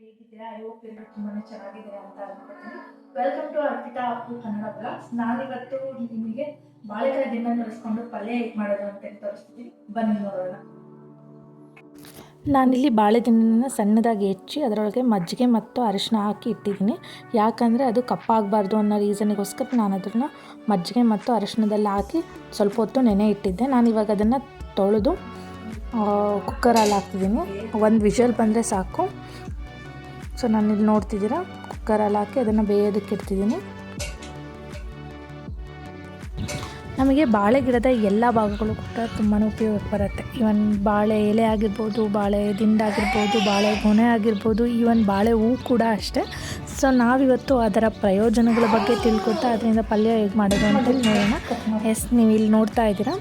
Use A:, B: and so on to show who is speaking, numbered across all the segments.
A: ಹೇಗಿದ್ದೀರಾ? I hope ಎಲ್ಲರೂ ತುಂಬಾ ಚೆನ್ನಾಗಿದ್ದೀರಾ ಅಂತ ಅನ್ಕೊತೀನಿ welcome to Arpita Appu Kannada blogs ನಾನಿವತ್ತು ನಿಮಗೆ ಬಾಳೆಕಾಯಿ ದಿನ ನಡೆಸ್ಕೊಂಡು ಪಲ್ಯ ಹೇಗೆ ಮಾಡೋದು ಅಂತ ತೋರಿಸ್ತೀನಿ. ಬನ್ನಿ ನೋಡೋಣ.
B: ನಾನಿಲ್ಲಿ ಬಾಳೆದಿನ ಸಣ್ಣದಾಗಿ ಹೆಚ್ಚಿ ಅದರೊಳಗೆ ಮಜ್ಜಿಗೆ ಮತ್ತು ಅರಿಶಿನ ಹಾಕಿ ಇಟ್ಟಿದ್ದೀನಿ. ಯಾಕಂದರೆ ಅದು ಕಪ್ಪಾಗಬಾರ್ದು ಅನ್ನೋ ರೀಸನಿಗೋಸ್ಕರ ನಾನು ಅದನ್ನು ಮಜ್ಜಿಗೆ ಮತ್ತು ಅರಿಶಿನದಲ್ಲಿ ಹಾಕಿ ಸ್ವಲ್ಪ ಹೊತ್ತು ನೆನೆ ಇಟ್ಟಿದ್ದೆ. ನಾನು ಇವಾಗ ಅದನ್ನು ತೊಳೆದು ಕುಕ್ಕರಲ್ಲಿ ಹಾಕ್ತಿದ್ದೀನಿ. ಒಂದು ವಿಷಲ್ ಬಂದರೆ ಸಾಕು. ಸೊ ಇಲ್ಲಿ ನೋಡ್ತಿದ್ದೀರಾ? ಕುಕ್ಕರಲ್ಲಿ ಹಾಕಿ ಅದನ್ನು ಬೇಯೋದಕ್ಕೆ ಇಡ್ತಿದ್ದೀನಿ. ನಮಗೆ ಬಾಳೆ ಗಿಡದ ಎಲ್ಲ ಭಾಗಗಳು ಕೂಡ ತುಂಬಾ ಉಪಯೋಗಕ್ಕೆ ಬರುತ್ತೆ. ಇವನ್ ಬಾಳೆ ಎಲೆ ಆಗಿರ್ಬೋದು, ಬಾಳೆ ದಿಂಡಾಗಿರ್ಬೋದು ಬಾಳೆ ಗೊನೆ ಆಗಿರ್ಬೋದು, ಈವನ್ ಬಾಳೆ ಹೂ ಕೂಡ ಅಷ್ಟೇ. ಸೊ ನಾವಿವತ್ತು ಅದರ ಪ್ರಯೋಜನಗಳ ಬಗ್ಗೆ ತಿಳ್ಕೊತಾ ಅದರಿಂದ ಪಲ್ಯ ಹೇಗೆ ಮಾಡೋದು ಅಂತ ನೋಡೋಣ. ಎಸ್, ನೀವು ಇಲ್ಲಿ ನೋಡ್ತಾ ಇದ್ದೀರಾ.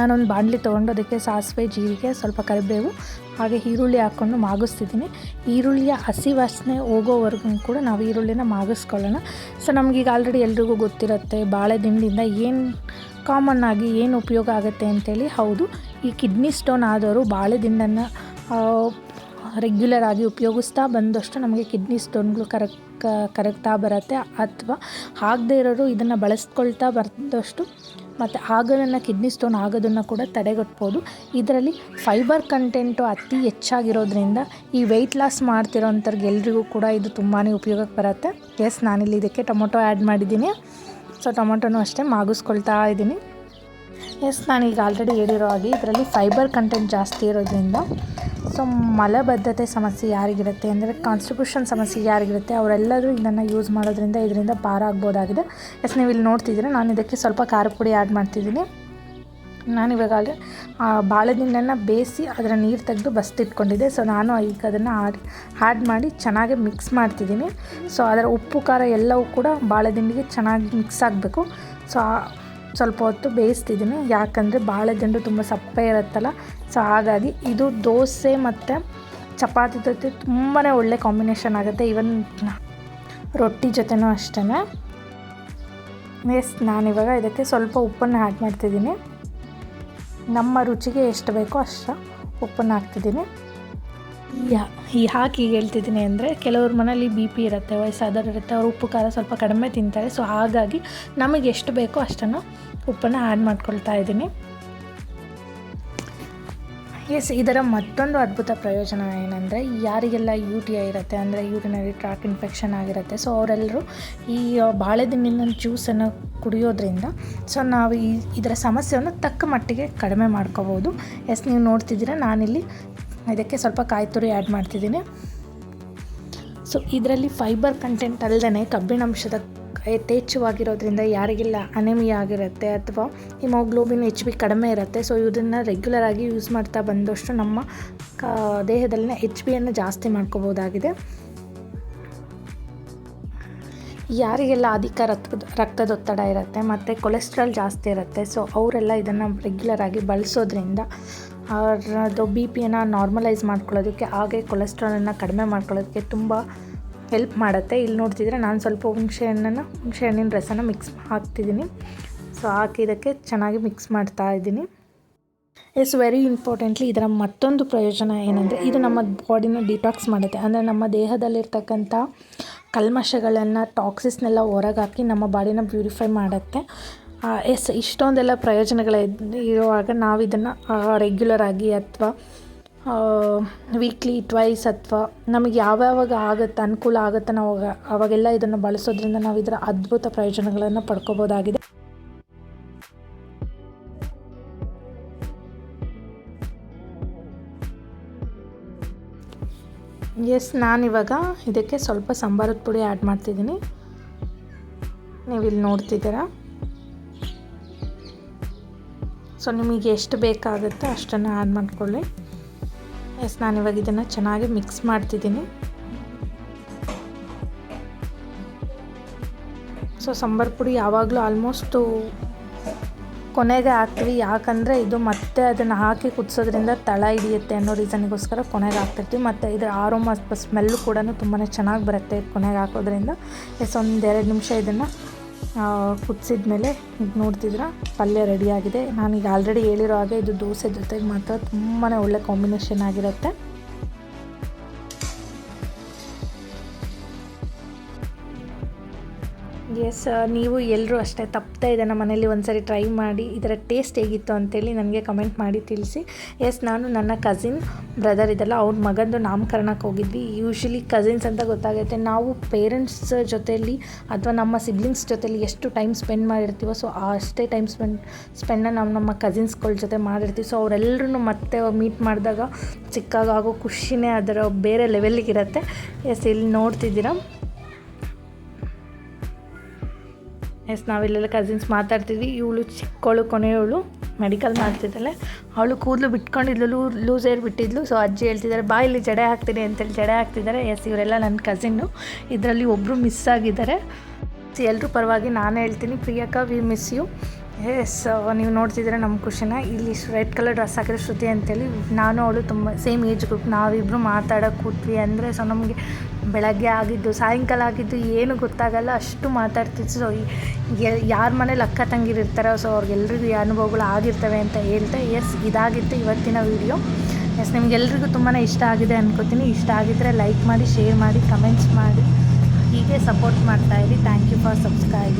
B: ನಾನೊಂದು ಬಾಣಲಿ ತೊಗೊಂಡು ಅದಕ್ಕೆ ಸಾಸಿವೆ, ಜೀರಿಗೆ, ಸ್ವಲ್ಪ ಕರಿಬೇವು ಹಾಗೆ ಈರುಳ್ಳಿ ಹಾಕ್ಕೊಂಡು ಮಾಗಿಸ್ತಿದ್ದೀನಿ. ಈರುಳ್ಳಿಯ ಹಸಿ ವಾಸನೆ ಹೋಗೋವರೆಗೂ ಕೂಡ ನಾವು ಈರುಳ್ಳಿನ ಮಾಗಿಸ್ಕೊಳ್ಳೋಣ. ಸೊ ನಮಗೀಗ ಆಲ್ರೆಡಿ ಎಲ್ರಿಗೂ ಗೊತ್ತಿರುತ್ತೆ ಬಾಳೆ ದಿಂಡಿಂದ ಏನು ಕಾಮನ್ ಆಗಿ ಏನು ಉಪಯೋಗ ಆಗುತ್ತೆ ಅಂತೇಳಿ. ಹೌದು, ಈ ಕಿಡ್ನಿ ಸ್ಟೋನ್ ಆದವರು ಬಾಳೆ ದಿಂಡನ್ನು ರೆಗ್ಯುಲರ್ ಆಗಿ ಉಪಯೋಗಿಸ್ತಾ ಬಂದಷ್ಟು ನಮಗೆ ಕಿಡ್ನಿ ಸ್ಟೋನ್ಗಳು ಕರೆಕ್ಟ್ ಕರಗ್ತಾ ಬರುತ್ತೆ. ಅಥವಾ ಆಗದೇ ಇರೋರು ಇದನ್ನು ಬಳಸ್ಕೊಳ್ತಾ ಬಂದಷ್ಟು ಮತ್ತು ಆಗೋದನ್ನು ಕಿಡ್ನಿ ಸ್ಟೋನ್ ಆಗೋದನ್ನು ಕೂಡ ತಡೆಗಟ್ಬೋದು. ಇದರಲ್ಲಿ ಫೈಬರ್ ಕಂಟೆಂಟು ಅತಿ ಹೆಚ್ಚಾಗಿರೋದ್ರಿಂದ ಈ ವೆಯ್ಟ್ ಲಾಸ್ ಮಾಡ್ತಿರೋಂಥವ್ರಿಗೆ ಎಲ್ರಿಗೂ ಕೂಡ ಇದು ತುಂಬಾ ಉಪಯೋಗಕ್ಕೆ ಬರುತ್ತೆ. ಎಸ್ ನಾನಿಲ್ಲಿ ಇದಕ್ಕೆ ಟೊಮೊಟೊ ಆ್ಯಡ್ ಮಾಡಿದ್ದೀನಿ. ಸೊ ಟೊಮೊಟೊನೂ ಅಷ್ಟೇ ಮಾಗಿಸ್ಕೊಳ್ತಾ ಇದ್ದೀನಿ. ಎಸ್ ನಾನೀಗ ಆಲ್ರೆಡಿ ಹೇಳಿರೋ ಹಾಗೆ ಇದರಲ್ಲಿ ಫೈಬರ್ ಕಂಟೆಂಟ್ ಜಾಸ್ತಿ ಇರೋದ್ರಿಂದ ಸೊ ಮಲಬದ್ಧತೆ ಸಮಸ್ಯೆ ಯಾರಿಗಿರುತ್ತೆ ಅಂದರೆ ಕಾನ್ಸ್ಟಿಟ್ಯೂಷನ್ ಸಮಸ್ಯೆ ಯಾರಿಗಿರುತ್ತೆ, ಅವರೆಲ್ಲರೂ ಇದನ್ನು ಯೂಸ್ ಮಾಡೋದ್ರಿಂದ ಇದರಿಂದ ಪಾರ ಆಗ್ಬೋದಾಗಿದೆ. ಎಸ್ ನೀವು ಇಲ್ಲಿ ನೋಡ್ತಿದ್ದೀರಾ, ನಾನು ಇದಕ್ಕೆ ಸ್ವಲ್ಪ ಖಾರ ಪುಡಿ ಆ್ಯಡ್ ಮಾಡ್ತಿದ್ದೀನಿ. ನಾನಿವಾಗ ಆ ಬಾಳೆದಿಂಡನ್ನು ಬೇಯಿಸಿ ಅದರ ನೀರು ತೆಗೆದು ಬಸ್ತಿಟ್ಕೊಂಡಿದ್ದೆ ಸೊ ನಾನು ಈಗ ಅದನ್ನು ಆಡ್ ಆ್ಯಡ್ ಮಾಡಿ ಚೆನ್ನಾಗಿ ಮಿಕ್ಸ್ ಮಾಡ್ತಿದ್ದೀನಿ. ಸೊ ಅದರ ಉಪ್ಪು, ಖಾರ ಎಲ್ಲವೂ ಕೂಡ ಬಾಳೆದಿಂಡಿಗೆ ಚೆನ್ನಾಗಿ ಮಿಕ್ಸ್ ಆಗಬೇಕು. ಸೊ ಸ್ವಲ್ಪ ಹೊತ್ತು ಬೇಯಿಸ್ತಿದ್ದೀನಿ. ಯಾಕಂದರೆ ಬಾಳೆದಂಡು ತುಂಬ ಸಪ್ಪೆ ಇರುತ್ತಲ್ಲ, ಸೊ ಹಾಗಾಗಿ ಇದು ದೋಸೆ ಮತ್ತು ಚಪಾತಿ ಜೊತೆ ತುಂಬಾ ಒಳ್ಳೆ ಕಾಂಬಿನೇಷನ್ ಆಗುತ್ತೆ. ಈವನ್ ರೊಟ್ಟಿ ಜೊತೆನೂ ಅಷ್ಟೇ ಎಸ್ ನಾನಿವಾಗ ಇದಕ್ಕೆ ಸ್ವಲ್ಪ ಉಪ್ಪನ್ನು ಆ್ಯಡ್ ಮಾಡ್ತಿದ್ದೀನಿ. ನಮ್ಮ ರುಚಿಗೆ ಎಷ್ಟು ಬೇಕೋ ಅಷ್ಟು ಉಪ್ಪನ್ನು ಹಾಕ್ತಿದ್ದೀನಿ. ಯಾ ಯಾಕೆ ಈಗ ಹೇಳ್ತಿದ್ದೀನಿ ಅಂದರೆ ಕೆಲವ್ರ ಮನೇಲಿ ಬಿ ಪಿ ಇರುತ್ತೆ, ವಯಸ್ಸಾದವ್ರು ಇರುತ್ತೆ, ಅವ್ರು ಉಪ್ಪು ಖಾರ ಸ್ವಲ್ಪ ಕಡಿಮೆ ತಿಂತಾರೆ. ಸೊ ಹಾಗಾಗಿ ನಮಗೆ ಎಷ್ಟು ಬೇಕೋ ಅಷ್ಟನ್ನು ಉಪ್ಪನ್ನು ಆ್ಯಡ್ ಮಾಡ್ಕೊಳ್ತಾ ಇದ್ದೀನಿ. ಎಸ್ ಇದರ ಮತ್ತೊಂದು ಅದ್ಭುತ ಪ್ರಯೋಜನ ಏನಂದರೆ ಯಾರಿಗೆಲ್ಲ ಯು ಟಿ ಐ ಇರುತ್ತೆ, ಅಂದರೆ ಯೂರಿನರಿ ಟ್ರ್ಯಾಕ್ ಇನ್ಫೆಕ್ಷನ್ ಆಗಿರುತ್ತೆ ಸೊ ಅವರೆಲ್ಲರೂ ಈ ಬಾಳೆದಿಂಡಿನ ಜ್ಯೂಸನ್ನು ಕುಡಿಯೋದ್ರಿಂದ ಸೊ ನಾವು ಈ, ಇದರ ಸಮಸ್ಯೆಯನ್ನು ತಕ್ಕ ಮಟ್ಟಿಗೆ ಕಡಿಮೆ ಮಾಡ್ಕೋಬೋದು ಎಸ್ ನೀವು ನೋಡ್ತಿದ್ದೀರಾ, ನಾನಿಲ್ಲಿ ಇದಕ್ಕೆ ಸ್ವಲ್ಪ ಕಾಯಿ ತುರಿ ಆ್ಯಡ್ ಮಾಡ್ತಿದ್ದೀನಿ. ಸೊ ಇದರಲ್ಲಿ ಫೈಬರ್ ಕಂಟೆಂಟ್ ಅಲ್ಲದೆ ಕಬ್ಬಿಣಾಂಶದ ಯಥೇಚ್ಛವಾಗಿರೋದ್ರಿಂದ ಯಾರಿಗೆಲ್ಲ ಅನೆಮಿಯಾ ಆಗಿರುತ್ತೆ ಅಥವಾ ಹಿಮೋಗ್ಲೋಬಿನ್ ಎಚ್ ಬಿ ಕಡಿಮೆ ಇರುತ್ತೆ. ಸೊ ಇದನ್ನು ರೆಗ್ಯುಲರ್ ಆಗಿ ಯೂಸ್ ಮಾಡ್ತಾ ಬಂದಷ್ಟು ನಮ್ಮ ಕ, ದೇಹದಲ್ಲಿನ ಎಚ್ ಬಿಯನ್ನು ಜಾಸ್ತಿ ಮಾಡ್ಕೋಬೋದಾಗಿದೆ. ಯಾರಿಗೆಲ್ಲ ಅಧಿಕ ರಕ್ತ ರಕ್ತದೊತ್ತಡ ಇರುತ್ತೆ ಮತ್ತು ಕೊಲೆಸ್ಟ್ರಾಲ್ ಜಾಸ್ತಿ ಇರುತ್ತೆ. ಸೊ ಅವರೆಲ್ಲ ಇದನ್ನು ರೆಗ್ಯುಲರ್ ಆಗಿ ಬಳಸೋದ್ರಿಂದ ಅದು ಬಿ ಪಿಯನ್ನು ನಾರ್ಮಲೈಸ್ ಮಾಡ್ಕೊಳ್ಳೋದಕ್ಕೆ, ಹಾಗೆ ಕೊಲೆಸ್ಟ್ರಾಲನ್ನು ಕಡಿಮೆ ಮಾಡ್ಕೊಳ್ಳೋದಕ್ಕೆ ತುಂಬ ಹೆಲ್ಪ್ ಮಾಡುತ್ತೆ. ಇಲ್ಲಿ ನೋಡ್ತಿದ್ರೆ ನಾನು ಸ್ವಲ್ಪ ಹುಣಸೆ ಹಣ್ಣನ್ನು, ಹುಣಸೆ ಹಣ್ಣಿನ ರಸನ ಮಿಕ್ಸ್ ಹಾಕ್ತಿದ್ದೀನಿ ಸೊ ಹಾಕಿದ್ದಕ್ಕೆ ಚೆನ್ನಾಗಿ ಮಿಕ್ಸ್ ಮಾಡ್ತಾ ಇದ್ದೀನಿ. ಎಸ್ ವೆರಿ ಇಂಪಾರ್ಟೆಂಟ್ಲಿ ಇದರ ಮತ್ತೊಂದು ಪ್ರಯೋಜನ ಏನಂದರೆ, ಇದು ನಮ್ಮ ಬಾಡಿನ ಡಿಟಾಕ್ಸ್ ಮಾಡುತ್ತೆ. ಅಂದರೆ ನಮ್ಮ ದೇಹದಲ್ಲಿರ್ತಕ್ಕಂಥ ಕಲ್ಮಶಗಳನ್ನು ಟಾಕ್ಸಿಸ್ನೆಲ್ಲ ಹೊರಗಾಕಿ ನಮ್ಮ ಬಾಡಿನ ಪ್ಯೂರಿಫೈ ಮಾಡುತ್ತೆ. ಎಸ್, ಇಷ್ಟೊಂದೆಲ್ಲ ಪ್ರಯೋಜನಗಳ ಇರುವಾಗ ನಾವು ಇದನ್ನು ರೆಗ್ಯುಲರ್ ಆಗಿ ಅಥವಾ ವೀಕ್ಲಿ ಟ್ವೈಸ್ ಅಥವಾ ನಮಗೆ ಯಾವ್ಯಾವಾಗ ಆಗುತ್ತೆ, ಅನುಕೂಲ ಆಗುತ್ತೆ ನಾವು ಅವಾಗೆಲ್ಲ ಇದನ್ನು ಬಳಸೋದ್ರಿಂದ ನಾವು ಇದರ ಅದ್ಭುತ ಪ್ರಯೋಜನಗಳನ್ನು ಪಡ್ಕೋಬೋದಾಗಿದೆ. ಎಸ್ ನಾನಿವಾಗ ಇದಕ್ಕೆ ಸ್ವಲ್ಪ ಸಾಂಬಾರದ ಪುಡಿ ಆ್ಯಡ್ ಮಾಡ್ತಿದ್ದೀನಿ. ನೀವು ಇಲ್ಲಿ ನೋಡ್ತಿದ್ದೀರಾ? ಸೊ ನಿಮಗೆ ಎಷ್ಟು ಬೇಕಾಗುತ್ತೆ ಅಷ್ಟನ್ನು ಆ್ಯಡ್ ಮಾಡ್ಕೊಳ್ಳಿ. ಎಸ್ ನಾನು ಇವಾಗ ಇದನ್ನು ಚೆನ್ನಾಗಿ ಮಿಕ್ಸ್ ಮಾಡ್ತಿದ್ದೀನಿ. ಸೊ ಸಾಂಬಾರು ಪುಡಿ ಯಾವಾಗಲೂ ಆಲ್ಮೋಸ್ಟು ಕೊನೆಗೆ ಹಾಕ್ತೀವಿ. ಯಾಕಂದರೆ ಇದು ಮತ್ತೆ ಅದನ್ನು ಹಾಕಿ ಕುದಿಸೋದ್ರಿಂದ ತಳ ಹಿಡಿಯುತ್ತೆ ಅನ್ನೋ ರೀಸನಿಗೋಸ್ಕರ ಕೊನೆಗೆ ಹಾಕ್ತಿರ್ತೀವಿ. ಮತ್ತು ಇದರ ಆರೋಮ ಸ್ಮೆಲ್ಲು ಕೂಡ ತುಂಬಾ ಚೆನ್ನಾಗಿ ಬರುತ್ತೆ ಕೊನೆಗೆ ಹಾಕೋದ್ರಿಂದ. ಎಸ್, ಒಂದೆರಡು ನಿಮಿಷ ಇದನ್ನು ಕುದಿಸಿದ ಮೇಲೆ ಈಗ ನೋಡ್ತಿದ್ರೆ ಪಲ್ಯ ರೆಡಿಯಾಗಿದೆ ನಾನೀಗ ಆಲ್ರೆಡಿ ಹೇಳಿರೋ ಹಾಗೆ ಇದು ದೋಸೆ ಜೊತೆಗೆ ಮಾತ್ರ ತುಂಬಾ ಒಳ್ಳೆ ಕಾಂಬಿನೇಷನ್ ಆಗಿರುತ್ತೆ. ಎಸ್ ನೀವು ಎಲ್ಲರೂ ಅಷ್ಟೇ ತಪ್ಪದೇ ಇದೆ, ನಮ್ಮ ಮನೇಲಿ ಒಂದ್ಸರಿ ಟ್ರೈ ಮಾಡಿ, ಇದರ ಟೇಸ್ಟ್ ಹೇಗಿತ್ತು ಅಂತೇಳಿ ನನಗೆ ಕಮೆಂಟ್ ಮಾಡಿ ತಿಳಿಸಿ. ಎಸ್ ನಾನು ನನ್ನ ಕಸಿನ್ ಬ್ರದರ್ ಇದೆಲ್ಲ, ಅವ್ರ ಮಗಂದು ನಾಮಕರಣಕ್ಕೆ ಹೋಗಿದ್ವಿ. ಯೂಶ್ವಲಿ ಕಸಿನ್ಸ್ ಅಂತ ಗೊತ್ತಾಗುತ್ತೆ. ನಾವು ಪೇರೆಂಟ್ಸ್ ಜೊತೆಯಲ್ಲಿ ಅಥವಾ ನಮ್ಮ ಸಿಬ್ಲಿಂಗ್ಸ್ ಜೊತೆಲಿ ಎಷ್ಟು ಟೈಮ್ ಸ್ಪೆಂಡ್ ಮಾಡಿರ್ತೀವೋ ಸೊ ಅಷ್ಟೇ ಟೈಮ್ ಸ್ಪೆಂಡ್ ಸ್ಪೆಂಡನ್ನ ನಾವು ನಮ್ಮ ಕಸಿನ್ಸ್ಗಳ ಜೊತೆ ಮಾಡಿರ್ತೀವಿ. ಸೊ ಅವರೆಲ್ಲರೂ ಮತ್ತೆ ಮೀಟ್ ಮಾಡಿದಾಗ ಸಿಕ್ಕಾಗ ಆಗೋ ಖುಷಿನೇ ಅದರ ಬೇರೆ ಲೆವೆಲ್ಲಿಗಿರುತ್ತೆ ಎಸ್ ಇಲ್ಲಿ ನೋಡ್ತಿದ್ದೀರಾ? ಎಸ್, ನಾವಿಲ್ಲೆಲ್ಲ ಕಸಿನ್ಸ್ ಮಾತಾಡ್ತಿದ್ವಿ. ಇವಳು ಚಿಕ್ಕವಳು, ಕೊನೆಯವಳು ಮೆಡಿಕಲ್ ಮಾಡ್ತಿದ್ದಾಳೆ. ಅವಳು ಕೂದಲು ಬಿಟ್ಕೊಂಡಿದ್ಲು ಲೂಸ್ ಏರ್ ಬಿಟ್ಟಿದ್ಲು. ಸೊ ಅಜ್ಜಿ ಹೇಳ್ತಿದ್ದಾರೆ, ಬಾ, ಇಲ್ಲಿ ಜಡೆ ಹಾಕ್ತೀನಿ ಅಂತೇಳಿ ಜಡೆ ಹಾಕ್ತಿದ್ದಾರೆ. ಎಸ್ ಇವರೆಲ್ಲ ನನ್ನ ಕಸಿನ್ನು ಇದರಲ್ಲಿ ಒಬ್ಬರು ಮಿಸ್ ಆಗಿದ್ದಾರೆ. ಎಲ್ಲರೂ ಪರವಾಗಿ ನಾನು ಹೇಳ್ತೀನಿ, Priyaka we miss you yes ನೀವು ನೋಡ್ತಿದ್ದೀರ ನಮ್ಮ ಖುಷಿನ ಇಲ್ಲಿ ರೆಡ್ ಕಲರ್ ಡ್ರೆಸ್ ಹಾಕಿರೋ ಶ್ರುತಿ ಅಂತೇಳಿ, ನಾನು ಅವಳು ತುಂಬ ಸೇಮ್ ಏಜ್ ಗ್ರೂಪ್ ನಾವಿಬ್ಬರು ಮಾತಾಡೋಕೆ ಕೂತ್ವಿ ಅಂದರೆ ಸೊ ನಮಗೆ ಬೆಳಗ್ಗೆ ಆಗಿದ್ದು, ಸಾಯಂಕಾಲ ಆಗಿದ್ದು ಏನು ಗೊತ್ತಾಗಲ್ಲ. ಅಷ್ಟು ಮಾತಾಡ್ತಿದ್ದು ಸೊ ಯಾರ ಮನೇಲಿ ಅಕ್ಕ ತಂಗಿರು ಸೊ ಅವ್ರಿಗೆಲ್ರಿಗೂ ಈ ಅನುಭವಗಳು ಆಗಿರ್ತವೆ ಅಂತ ಹೇಳ್ತಾ ಎಸ್ ಇದಾಗಿತ್ತು ಇವತ್ತಿನ ವಿಡಿಯೋ ಎಸ್ ನಿಮಗೆಲ್ರಿಗೂ ತುಂಬಾ ಇಷ್ಟ ಆಗಿದೆ ಅನ್ಕೋತೀನಿ. ಇಷ್ಟ ಆಗಿದ್ದರೆ ಲೈಕ್ ಮಾಡಿ ಶೇರ್ ಮಾಡಿ ಕಮೆಂಟ್ಸ್ ಮಾಡಿ. ಹೀಗೆ ಸಪೋರ್ಟ್ ಮಾಡ್ತಾಯಿರಿ ಥ್ಯಾಂಕ್ ಯು ಫಾರ್ ಸಬ್ಸ್ಕ್ರೈಬ್